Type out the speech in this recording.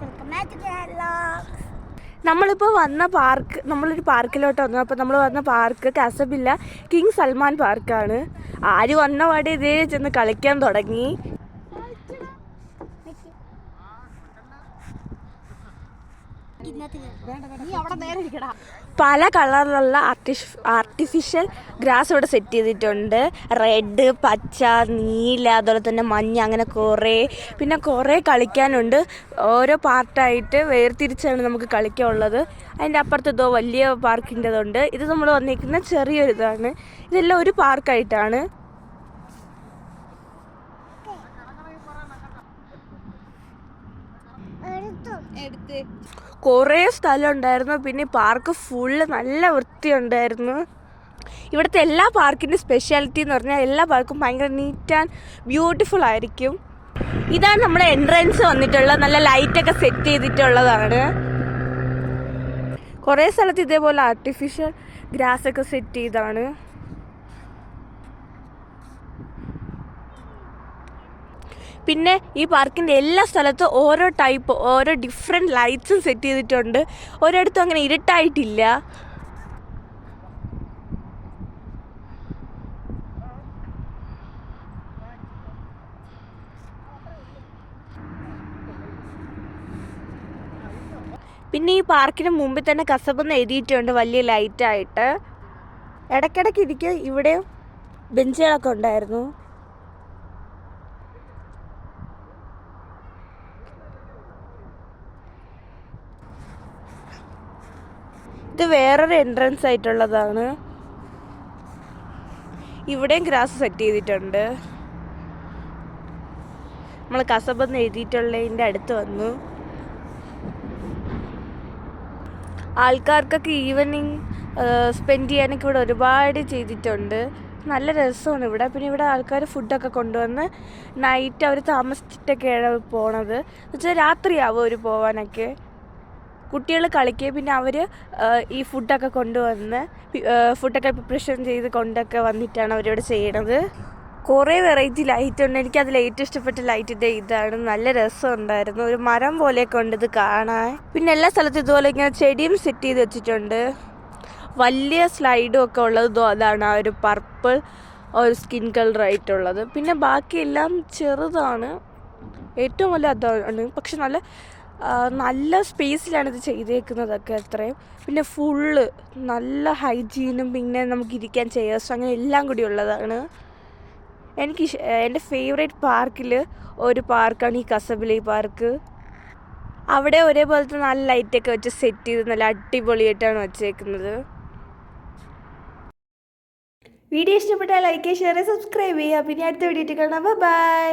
Welcome നമ്മളിപ്പോൾ വന്ന park നമ്മളൊരു പാർക്കിലോട്ട് വന്നു. അപ്പോൾ നമ്മൾ വന്ന പാർക്ക് കസബില്ല കിങ് സൽമാൻ പാർക്കാണ്. ആര് വന്ന പാടെ ഇതേ ചെന്ന് കളിക്കാൻ തുടങ്ങി. പല കളറിലുള്ള ആർട്ടിഫി ആർട്ടിഫിഷ്യൽ ഗ്രാസ് ഇവിടെ സെറ്റ് ചെയ്തിട്ടുണ്ട്. റെഡ് പച്ച നീല അതുപോലെ തന്നെ മഞ്ഞ അങ്ങനെ കുറേ. പിന്നെ കുറേ കളിക്കാനുണ്ട്. ഓരോ പാർട്ടായിട്ട് വേർതിരിച്ചാണ് നമുക്ക് കളിക്കാനുള്ളത്. അതിന്റെ അപ്പുറത്ത് ഇതോ വലിയ പാർക്കിന്റെതുണ്ട് ഇത് നമ്മൾ വന്നിരിക്കുന്ന ചെറിയൊരു ഇതാണ് ഇതെല്ലാം ഒരു പാർക്കായിട്ടാണ് കുറേ സ്ഥലം ഉണ്ടായിരുന്നു പിന്നെ പാർക്ക് ഫുള്ള് നല്ല വൃത്തിയുണ്ടായിരുന്നു. ഇവിടുത്തെ എല്ലാ പാർക്കിന്റെ സ്പെഷ്യാലിറ്റി എന്ന് പറഞ്ഞാൽ എല്ലാ പാർക്കും ഭയങ്കര നീറ്റ് ആൻഡ് ബ്യൂട്ടിഫുൾ ആയിരിക്കും. ഇതാണ് നമ്മുടെ എൻട്രൻസ് വന്നിട്ടുള്ളത് നല്ല ലൈറ്റൊക്കെ സെറ്റ് ചെയ്തിട്ടുള്ളതാണ്. കുറേ സ്ഥലത്ത് ഇതേപോലെ ആർട്ടിഫിഷ്യൽ ഗ്രാസ് ഒക്കെ സെറ്റ് ചെയ്താണ്. പിന്നെ ഈ പാർക്കിന്റെ എല്ലാ സ്ഥലത്തും ഓരോ ടൈപ്പ് ഓരോ ഡിഫറെന്റ് ലൈറ്റ്സും സെറ്റ് ചെയ്തിട്ടുണ്ട്. ഒരിടത്തും അങ്ങനെ ഇരുട്ടായിട്ടില്ല. പിന്നെ ഈ പാർക്കിന് മുമ്പിൽ തന്നെ കസബെന്ന് എഴുതിയിട്ടുണ്ട് വലിയ ലൈറ്റായിട്ട് ഇടയ്ക്കിടയ്ക്ക് ഇരിക്കുക ഇവിടെ ബെഞ്ചുകളൊക്കെ ഉണ്ടായിരുന്നു. ഇത് വേറൊരു എൻട്രൻസ് ആയിട്ടുള്ളതാണ്. ഇവിടെയും ഗ്രാസ് സെറ്റ് ചെയ്തിട്ടുണ്ട്. നമ്മൾ കസബെന്ന് എഴുതിയിട്ടുള്ളതിന്റെ അടുത്ത് വന്നു. ആൾക്കാർക്കൊക്കെ ഈവനിങ് സ്പെൻഡ് ചെയ്യാനൊക്കെ ഇവിടെ ഒരുപാട് ചെയ്തിട്ടുണ്ട്. നല്ല രസമാണ് ഇവിടെ. പിന്നെ ഇവിടെ ആൾക്കാർ ഫുഡൊക്കെ കൊണ്ടുവന്ന് നൈറ്റ് അവർ താമസിച്ചിട്ടൊക്കെയാണ് പോണത്. എന്നുവെച്ചാൽ രാത്രിയാവും അവർ പോവാനൊക്കെ. കുട്ടികൾ കളിക്കുകയും പിന്നെ അവർ ഈ ഫുഡൊക്കെ കൊണ്ടുവന്ന് ഫുഡൊക്കെ പ്രിപ്പറേഷൻ ചെയ്ത് കൊണ്ടൊക്കെ വന്നിട്ടാണ് അവരിവിടെ ചെയ്യണത്. കുറേ വെറൈറ്റി ലൈറ്റ് ഉണ്ട്. എനിക്ക് അതിൽ ഏറ്റവും ഇഷ്ടപ്പെട്ട ലൈറ്റ് ഇത് ഇതാണ്. നല്ല രസം രസമുണ്ടായിരുന്നു ഒരു മരം പോലെയൊക്കെ ഉണ്ട് ഇത് കാണാൻ. പിന്നെ എല്ലാ സ്ഥലത്തും ഇതുപോലെ ഇങ്ങനെ ചെടിയും സെറ്റ് ചെയ്ത് വെച്ചിട്ടുണ്ട്. വലിയ സ്ലൈഡും ഒക്കെ ഉള്ളത് അതാണ് ആ ഒരു പർപ്പിൾ ഒരു സ്കിൻ കളർ ആയിട്ടുള്ളത്. പിന്നെ ബാക്കിയെല്ലാം ചെറുതാണ്. ഏറ്റവും വലിയ അതാണ്. പക്ഷെ നല്ല നല്ല സ്പേസിലാണ് ഇത് ചെയ്തേക്കുന്നതൊക്കെ അത്രയും. പിന്നെ ഫുള്ള് നല്ല ഹൈജീനും പിന്നെ നമുക്ക് ഇരിക്കാൻ ചെയേഴ്സും അങ്ങനെ എല്ലാം കൂടി ഉള്ളതാണ്. എനിക്ക് എന്റെ ഫേവറേറ്റ് പാർക്കിൽ ഒരു പാർക്കാണ് ഈ കസബിലി പാർക്ക്. അവിടെ ഒരേപോലത്തെ നല്ല ലൈറ്റൊക്കെ വെച്ച് സെറ്റ് ചെയ്ത് നല്ല അടിപൊളിയായിട്ടാണ് വെച്ചേക്കുന്നത്. വീഡിയോ ഇഷ്ടപ്പെട്ടാൽ ലൈക്ക് ഷെയർ സബ്സ്ക്രൈബ് ചെയ്യുക. പിന്നെ അടുത്ത വീഡിയോ കാണാം. ബൈ.